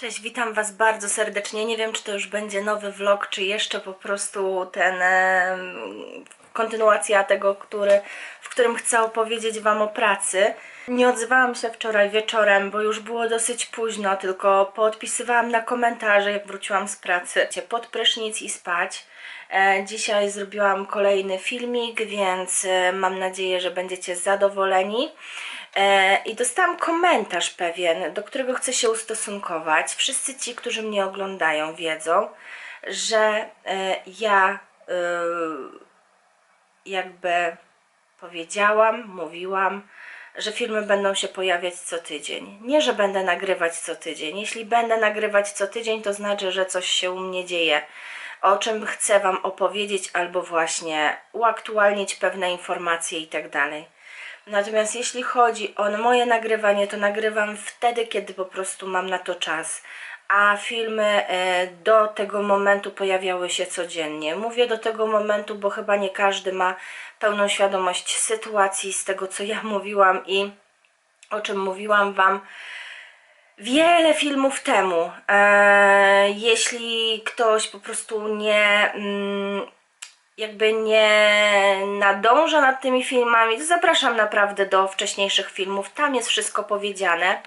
Cześć, witam Was bardzo serdecznie. Nie wiem, czy to już będzie nowy vlog, czy jeszcze po prostu ten kontynuacja tego, który, w którym chcę opowiedzieć Wam o pracy. Nie odzywałam się wczoraj wieczorem, bo już było dosyć późno, tylko poodpisywałam na komentarze, jak wróciłam z pracy. Pod prysznic i spać. E, Dzisiaj zrobiłam kolejny filmik, więc e, mam nadzieję, że będziecie zadowoleni. E, I dostałam komentarz pewien, do którego chcę się ustosunkować. Wszyscy ci, którzy mnie oglądają, wiedzą, że e, ja e, jakby powiedziałam, mówiłam, że filmy będą się pojawiać co tydzień. Nie, że będę nagrywać co tydzień. Jeśli będę nagrywać co tydzień, to znaczy, że coś się u mnie dzieje, o czym chcę Wam opowiedzieć, albo właśnie uaktualnić pewne informacje i tak dalej. Natomiast jeśli chodzi o moje nagrywanie, to nagrywam wtedy, kiedy po prostu mam na to czas. A filmy e, do tego momentu pojawiały się codziennie. Mówię do tego momentu, bo chyba nie każdy ma pełną świadomość sytuacji z tego, co ja mówiłam i o czym mówiłam Wam wiele filmów temu. E, jeśli ktoś po prostu nie. Mm, jakby nie nadąża nad tymi filmami, to zapraszam naprawdę do wcześniejszych filmów. Tam jest wszystko powiedziane.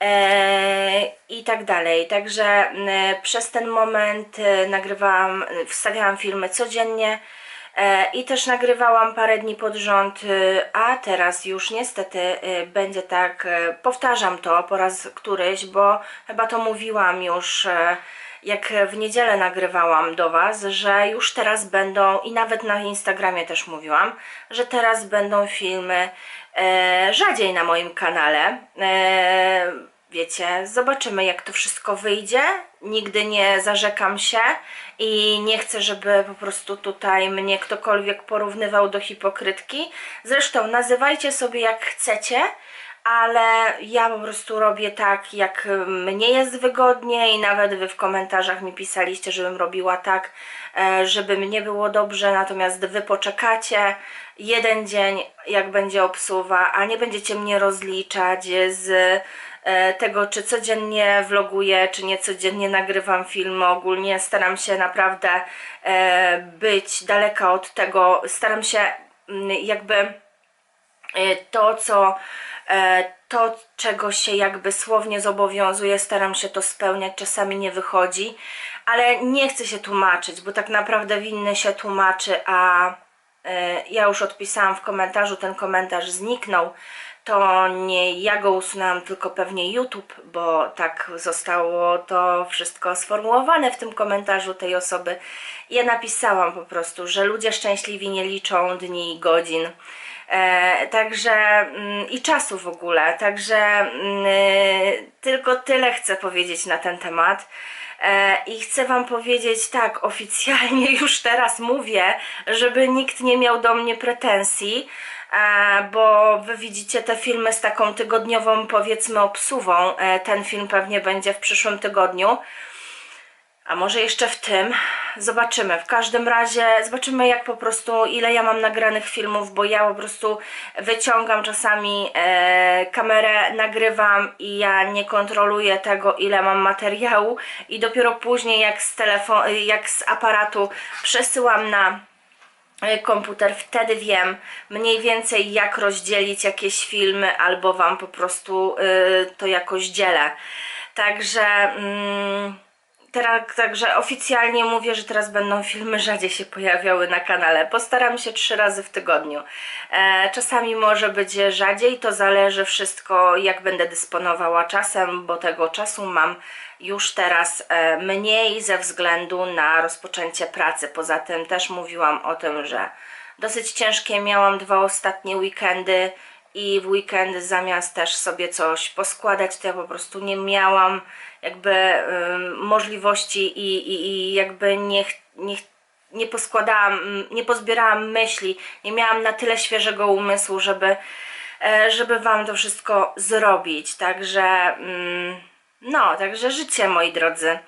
E, i tak dalej. Także przez ten moment e, nagrywałam, wstawiałam filmy codziennie e, i też nagrywałam parę dni pod rząd, a teraz już niestety będzie tak, powtarzam to po raz któryś, bo chyba to mówiłam już jak w niedzielę nagrywałam do Was, że już teraz będą, i nawet na Instagramie też mówiłam, że teraz będą filmy e, rzadziej na moim kanale. E, wiecie, zobaczymy jak to wszystko wyjdzie. Nigdy nie zarzekam się i nie chcę, żeby po prostu tutaj mnie ktokolwiek porównywał do hipokrytki. Zresztą nazywajcie sobie jak chcecie ale ja po prostu robię tak, jak mnie jest wygodnie i nawet wy w komentarzach mi pisaliście, żebym robiła tak, e, żeby mnie było dobrze, natomiast wy poczekacie jeden dzień, jak będzie obsuwa, a nie będziecie mnie rozliczać z e, tego, czy codziennie vloguję, czy nie codziennie nagrywam filmy. Ogólnie staram się naprawdę e, być daleka od tego, staram się mm, jakby to, co e, to, czego się jakby słownie zobowiązuję, staram się to spełniać, czasami nie wychodzi, ale nie chcę się tłumaczyć, bo tak naprawdę winny się tłumaczy, a e, ja już odpisałam w komentarzu, ten komentarz zniknął. To nie ja go usunęłam, tylko pewnie YouTube, bo tak zostało to wszystko sformułowane w tym komentarzu tej osoby. Ja napisałam po prostu, że ludzie szczęśliwi nie liczą dni i godzin. E, także mm, i czasu w ogóle. Także mm, tylko tyle chcę powiedzieć na ten temat. E, I chcę Wam powiedzieć tak, oficjalnie już teraz mówię, żeby nikt nie miał do mnie pretensji, bo Wy widzicie te filmy z taką tygodniową, powiedzmy, obsuwą. E, ten film pewnie będzie w przyszłym tygodniu. A może jeszcze w tym? Zobaczymy. W każdym razie zobaczymy jak po prostu ile ja mam nagranych filmów, bo ja po prostu wyciągam czasami e, kamerę, nagrywam i ja nie kontroluję tego ile mam materiału i dopiero później jak z telefonu, jak z aparatu przesyłam na e, komputer, wtedy wiem mniej więcej jak rozdzielić jakieś filmy albo wam po prostu y, to jakoś dzielę. Także mm, teraz, także oficjalnie mówię, że teraz będą filmy rzadziej się pojawiały na kanale. Postaram się trzy razy w tygodniu. E, czasami może być rzadziej, to zależy wszystko jak będę dysponowała czasem, bo tego czasu mam już teraz e, mniej ze względu na rozpoczęcie pracy. Poza tym też mówiłam o tym, że dosyć ciężkie miałam dwa ostatnie weekendy i w weekend zamiast też sobie coś poskładać, to ja po prostu nie miałam jakby możliwości i, i, i jakby nie, nie, nie poskładałam, nie pozbierałam myśli, nie miałam na tyle świeżego umysłu, żeby, e, żeby Wam to wszystko zrobić. Także, mm, no, także życie, moi drodzy.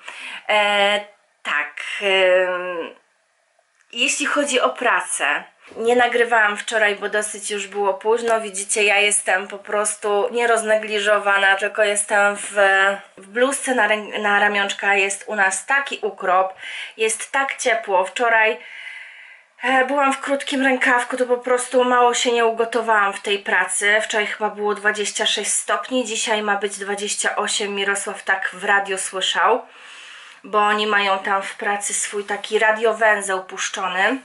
E, tak. ym, jeśli chodzi o pracę, Nie nagrywałam wczoraj, bo dosyć już było późno. Widzicie, ja jestem po prostu nieroznegliżowana, tylko jestem w, w bluzce na, na ramionczka. Jest u nas taki ukrop, jest tak ciepło. Wczoraj e, byłam w krótkim rękawku, to po prostu mało się nie ugotowałam w tej pracy. Wczoraj chyba było 26 stopni, dzisiaj ma być 28. Mirosław tak w radio słyszał, bo oni mają tam w pracy swój taki radiowęzeł puszczony.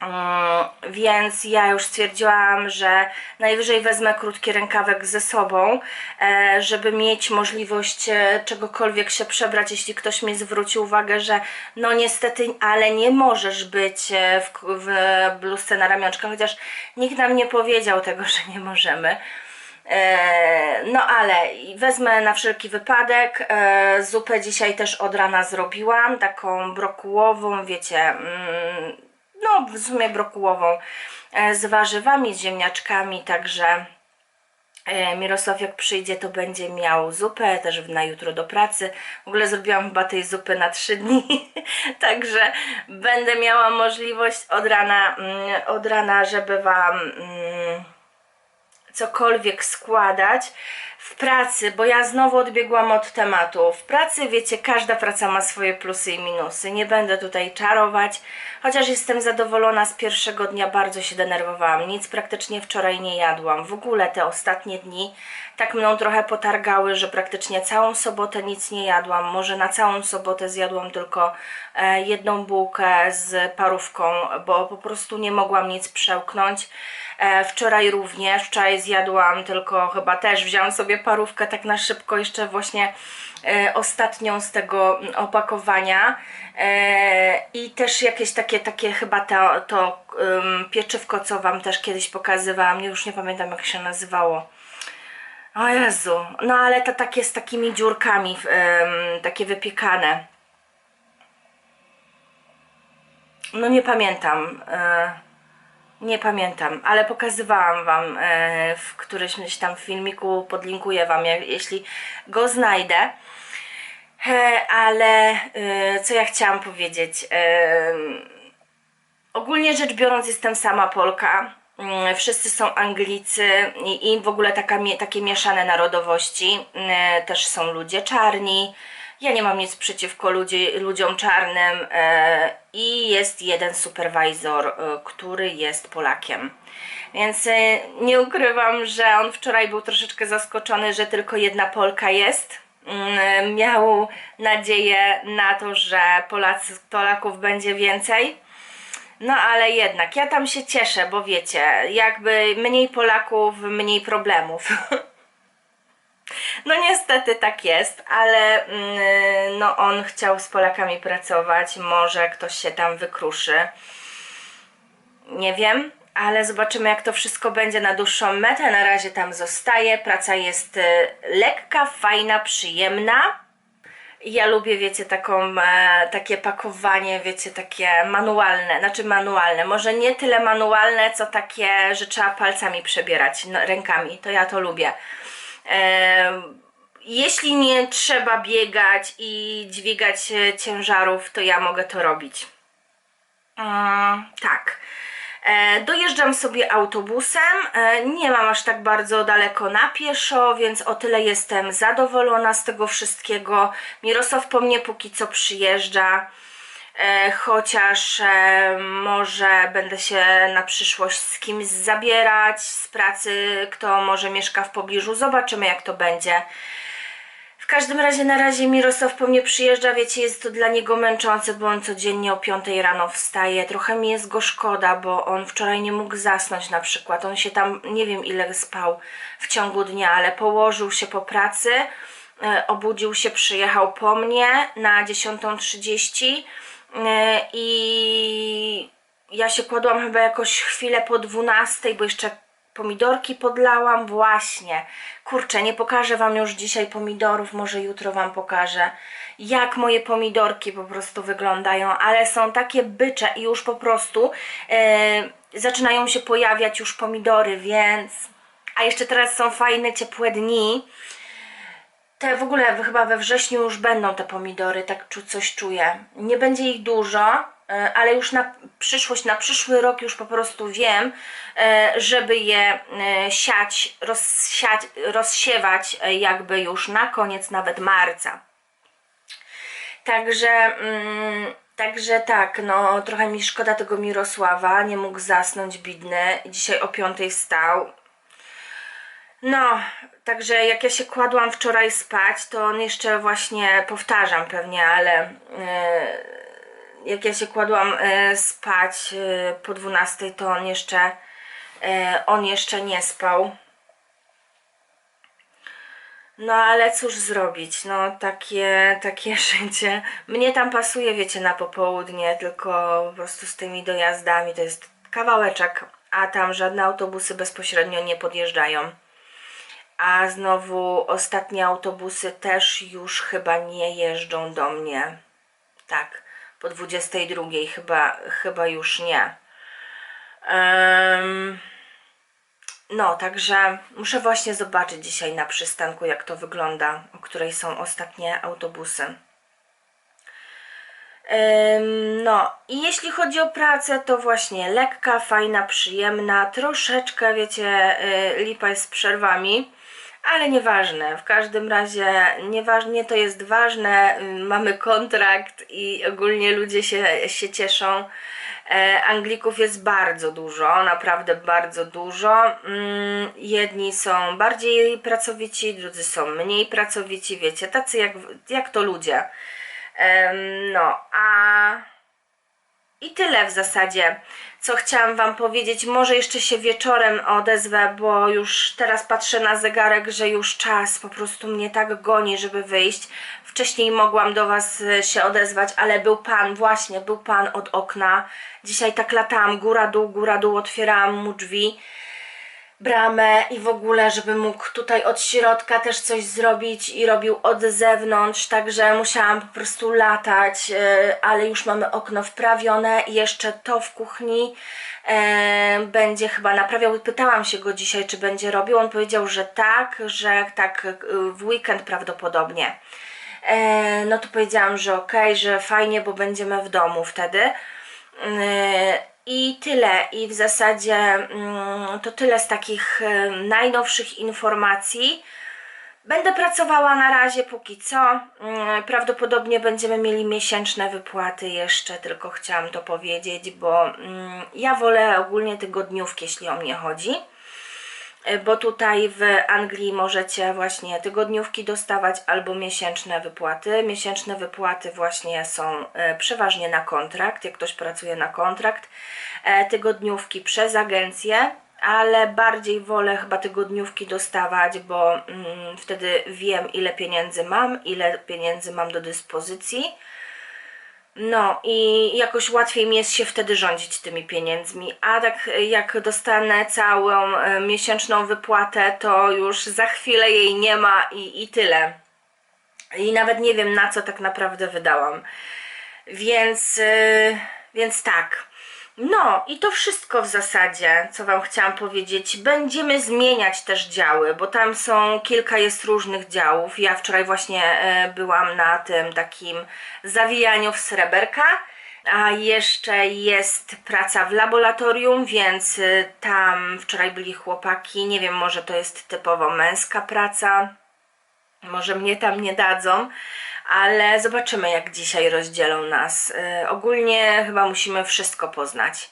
Mm, Więc ja już stwierdziłam, że najwyżej wezmę krótki rękawek ze sobą, e, żeby mieć możliwość e, czegokolwiek się przebrać, jeśli ktoś mi zwróci uwagę, że no niestety, ale nie możesz być e, w, w bluzce na ramionczkach, chociaż nikt nam nie powiedział tego, że nie możemy. No ale wezmę na wszelki wypadek. Zupę dzisiaj też od rana zrobiłam, taką brokułową, wiecie, mm, no w sumie brokułową e, z warzywami, z ziemniaczkami, także e, Mirosław jak przyjdzie to będzie miał zupę też na jutro do pracy. W ogóle zrobiłam chyba tej zupy na trzy dni, także będę miała możliwość od rana, mm, od rana żeby Wam mm, cokolwiek składać w pracy, bo ja znowu odbiegłam od tematu. W pracy, wiecie, każda praca ma swoje plusy i minusy. Nie będę tutaj czarować, chociaż jestem zadowolona z pierwszego dnia, bardzo się denerwowałam. Nic praktycznie wczoraj nie jadłam. W ogóle te ostatnie dni tak mną trochę potargały, że praktycznie całą sobotę nic nie jadłam. Może na całą sobotę zjadłam tylko e, jedną bułkę z parówką, bo po prostu nie mogłam nic przełknąć. E, wczoraj również, wczoraj zjadłam tylko chyba też, wziąłam sobie parówkę tak na szybko, jeszcze właśnie e, ostatnią z tego opakowania e, i też jakieś takie, takie chyba to, to ym, pieczywko, co Wam też kiedyś pokazywałam, już nie pamiętam jak się nazywało. O Jezu, no ale to takie z takimi dziurkami, ym, takie wypiekane. No nie pamiętam. e, nie pamiętam, ale pokazywałam Wam e, w którymś tam filmiku, podlinkuję Wam, jeśli go znajdę. E, ale e, co ja chciałam powiedzieć? Ogólnie rzecz biorąc, jestem sama Polka. Mm, Wszyscy są Anglicy i, w ogóle taka, takie mieszane narodowości. E, Też są ludzie czarni. Ja nie mam nic przeciwko ludzi, ludziom czarnym e, i jest jeden superwizor, e, który jest Polakiem. Więc e, nie ukrywam, że on wczoraj był troszeczkę zaskoczony, że tylko jedna Polka jest. Mm, Miał nadzieję na to, że Polaków będzie więcej. No ale jednak, ja tam się cieszę, bo wiecie, jakby mniej Polaków, mniej problemów. No niestety tak jest, ale mm, no on chciał z Polakami pracować, może ktoś się tam wykruszy. Nie wiem, ale zobaczymy jak to wszystko będzie na dłuższą metę. Na razie tam zostaje. Praca jest y, lekka, fajna, przyjemna. Ja lubię, wiecie, taką, e, takie pakowanie, wiecie, takie manualne, znaczy manualne, może nie tyle manualne, co takie, że trzeba palcami przebierać, no, rękami, to ja to lubię. Jeśli nie trzeba biegać i dźwigać e, ciężarów, to ja mogę to robić. Mm, tak. E, dojeżdżam sobie autobusem. E, nie mam aż tak bardzo daleko na pieszo, więc o tyle jestem zadowolona z tego wszystkiego. Mirosław po mnie póki co przyjeżdża. E, chociaż e, może będę się na przyszłość z kimś zabierać z pracy, kto może mieszka w pobliżu. Zobaczymy jak to będzie. W każdym razie na razie Mirosław po mnie przyjeżdża, wiecie, jest to dla niego męczące, bo on codziennie o 5 rano wstaje. Trochę mi jest go szkoda, bo on wczoraj nie mógł zasnąć na przykład. On się tam, nie wiem ile spał w ciągu dnia, ale położył się po pracy, e, obudził się, przyjechał po mnie na 10.30 e, i ja się kładłam chyba jakoś chwilę po 12, bo jeszcze pomidorki podlałam właśnie. Kurczę, nie pokażę Wam już dzisiaj pomidorów, może jutro Wam pokażę, jak moje pomidorki po prostu wyglądają, ale są takie bycze i już po prostu e, zaczynają się pojawiać już pomidory, więc... A jeszcze teraz są fajne, ciepłe dni. Te w ogóle chyba we wrześniu już będą te pomidory, tak coś czuję. Nie będzie ich dużo, e, ale już na przyszłość, na przyszły rok już po prostu wiem, e, żeby je e, siać, rozsiać, rozsiewać jakby już na koniec nawet marca. Także, mm, także tak, no trochę mi szkoda tego Mirosława, nie mógł zasnąć bidny. Dzisiaj o piątej wstał. No, także jak ja się kładłam wczoraj spać, to on jeszcze właśnie, powtarzam pewnie, ale e, jak ja się kładłam e, spać e, po 12, to on jeszcze, on jeszcze nie spał. No ale cóż zrobić, no takie, takie życie. Mnie tam pasuje, wiecie, na popołudnie, tylko po prostu z tymi dojazdami to jest kawałeczek, a tam żadne autobusy bezpośrednio nie podjeżdżają. A znowu ostatnie autobusy też już chyba nie jeżdżą do mnie. Tak, po 22 chyba, chyba już nie. Em, no, także muszę właśnie zobaczyć dzisiaj na przystanku, jak to wygląda, o której są ostatnie autobusy. No, i jeśli chodzi o pracę, to właśnie lekka, fajna, przyjemna, troszeczkę, wiecie, y, lipa jest z przerwami, ale nieważne. W każdym razie, nieważnie to jest ważne, y, mamy kontrakt i ogólnie ludzie się, się cieszą. E, Anglików jest bardzo dużo, naprawdę bardzo dużo. Mm, Jedni są bardziej pracowici, drudzy są mniej pracowici, wiecie, tacy jak, jak to ludzie. No, a i tyle w zasadzie, co chciałam Wam powiedzieć. Może jeszcze się wieczorem odezwę, bo już teraz patrzę na zegarek, że już czas po prostu mnie tak goni, żeby wyjść. Wcześniej mogłam do Was e, się odezwać, ale był Pan, właśnie, był Pan od okna. Dzisiaj tak latałam góra-dół, góra-dół, otwierałam mu drzwi bramę i w ogóle, żeby mógł tutaj od środka też coś zrobić i robił od zewnątrz, także musiałam po prostu latać, e, ale już mamy okno wprawione i jeszcze to w kuchni e, będzie chyba naprawiał. Pytałam się go dzisiaj, czy będzie robił, on powiedział, że tak, że tak e, w weekend prawdopodobnie. No to powiedziałam, że okej, że fajnie, bo będziemy w domu wtedy. I tyle. I w zasadzie mm, to tyle z takich e, najnowszych informacji. Będę pracowała na razie póki co. Mm, Prawdopodobnie będziemy mieli miesięczne wypłaty jeszcze, tylko chciałam to powiedzieć, bo mm, ja wolę ogólnie tygodniówki, jeśli o mnie chodzi. E, Bo tutaj w Anglii możecie właśnie tygodniówki dostawać albo miesięczne wypłaty. Miesięczne wypłaty właśnie są e, przeważnie na kontrakt, jak ktoś pracuje na kontrakt. E, Tygodniówki przez agencję, ale bardziej wolę chyba tygodniówki dostawać, bo mm, wtedy wiem ile pieniędzy mam, ile pieniędzy mam do dyspozycji. No i jakoś łatwiej mi jest się wtedy rządzić tymi pieniędzmi. A tak jak dostanę całą e, miesięczną wypłatę, to już za chwilę jej nie ma i, i tyle. I nawet nie wiem na co tak naprawdę wydałam. Więc, yy, więc tak. No i to wszystko w zasadzie, co Wam chciałam powiedzieć. Będziemy zmieniać też działy, bo tam są kilka jest różnych działów. Ja wczoraj właśnie e, byłam na tym takim zawijaniu w sreberka. A jeszcze jest praca w laboratorium, więc y, tam wczoraj byli chłopaki. Nie wiem, może to jest typowo męska praca. Może mnie tam nie dadzą, ale zobaczymy, jak dzisiaj rozdzielą nas. Yy, ogólnie chyba musimy wszystko poznać.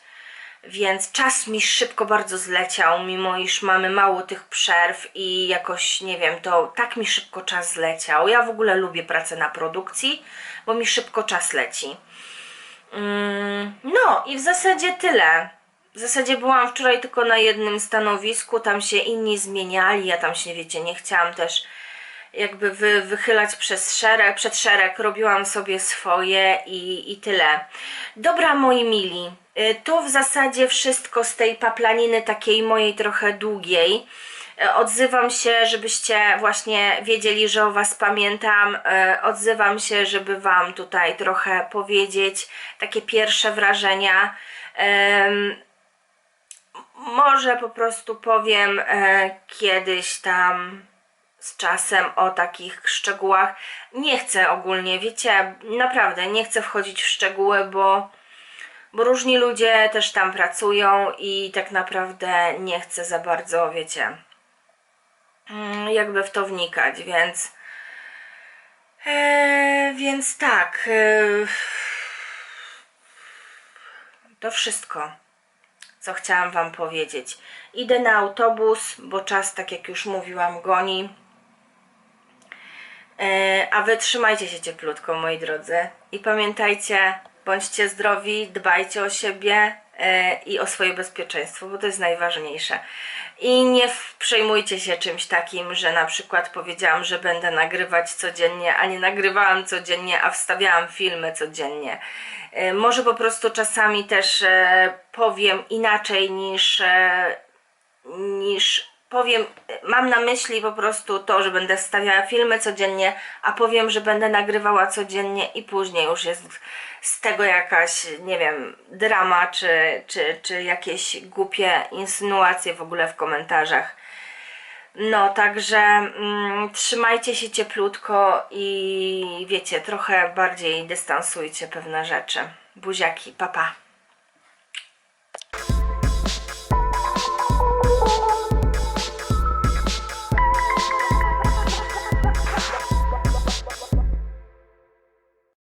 Więc czas mi szybko bardzo zleciał, mimo iż mamy mało tych przerw i jakoś, nie wiem, to tak mi szybko czas zleciał. Ja w ogóle lubię pracę na produkcji, bo mi szybko czas leci. Mm, No i w zasadzie tyle. W zasadzie byłam wczoraj tylko na jednym stanowisku, tam się inni zmieniali, ja tam się, wiecie, nie chciałam też jakby wy, wychylać przez szereg, przed szereg, robiłam sobie swoje i, i tyle. Dobra, moi mili, y, to w zasadzie wszystko z tej paplaniny takiej mojej trochę długiej. Y, Odzywam się, żebyście właśnie wiedzieli, że o Was pamiętam. Y, Odzywam się, żeby Wam tutaj trochę powiedzieć takie pierwsze wrażenia. Może po prostu powiem kiedyś tam z czasem o takich szczegółach. Nie chcę ogólnie, wiecie, naprawdę nie chcę wchodzić w szczegóły, bo bo różni ludzie też tam pracują i tak naprawdę nie chcę za bardzo, wiecie, mm, jakby w to wnikać, więc. E, więc tak. E, to wszystko, co chciałam Wam powiedzieć. Idę na autobus, bo czas, tak jak już mówiłam, goni. E, A wy trzymajcie się cieplutko, moi drodzy. I pamiętajcie, bądźcie zdrowi, dbajcie o siebie e, i o swoje bezpieczeństwo, bo to jest najważniejsze. I nie przejmujcie się czymś takim, że na przykład powiedziałam, że będę nagrywać codziennie, a nie nagrywałam codziennie, a wstawiałam filmy codziennie. E, Może po prostu czasami też powiem inaczej niż niż powiem, mam na myśli po prostu to, że będę stawiała filmy codziennie, a powiem, że będę nagrywała codziennie i później już jest z tego jakaś, nie wiem, drama czy, czy, czy jakieś głupie insynuacje w ogóle w komentarzach. No, także mm, trzymajcie się cieplutko i wiecie, trochę bardziej dystansujcie pewne rzeczy. Buziaki, papa. Pa.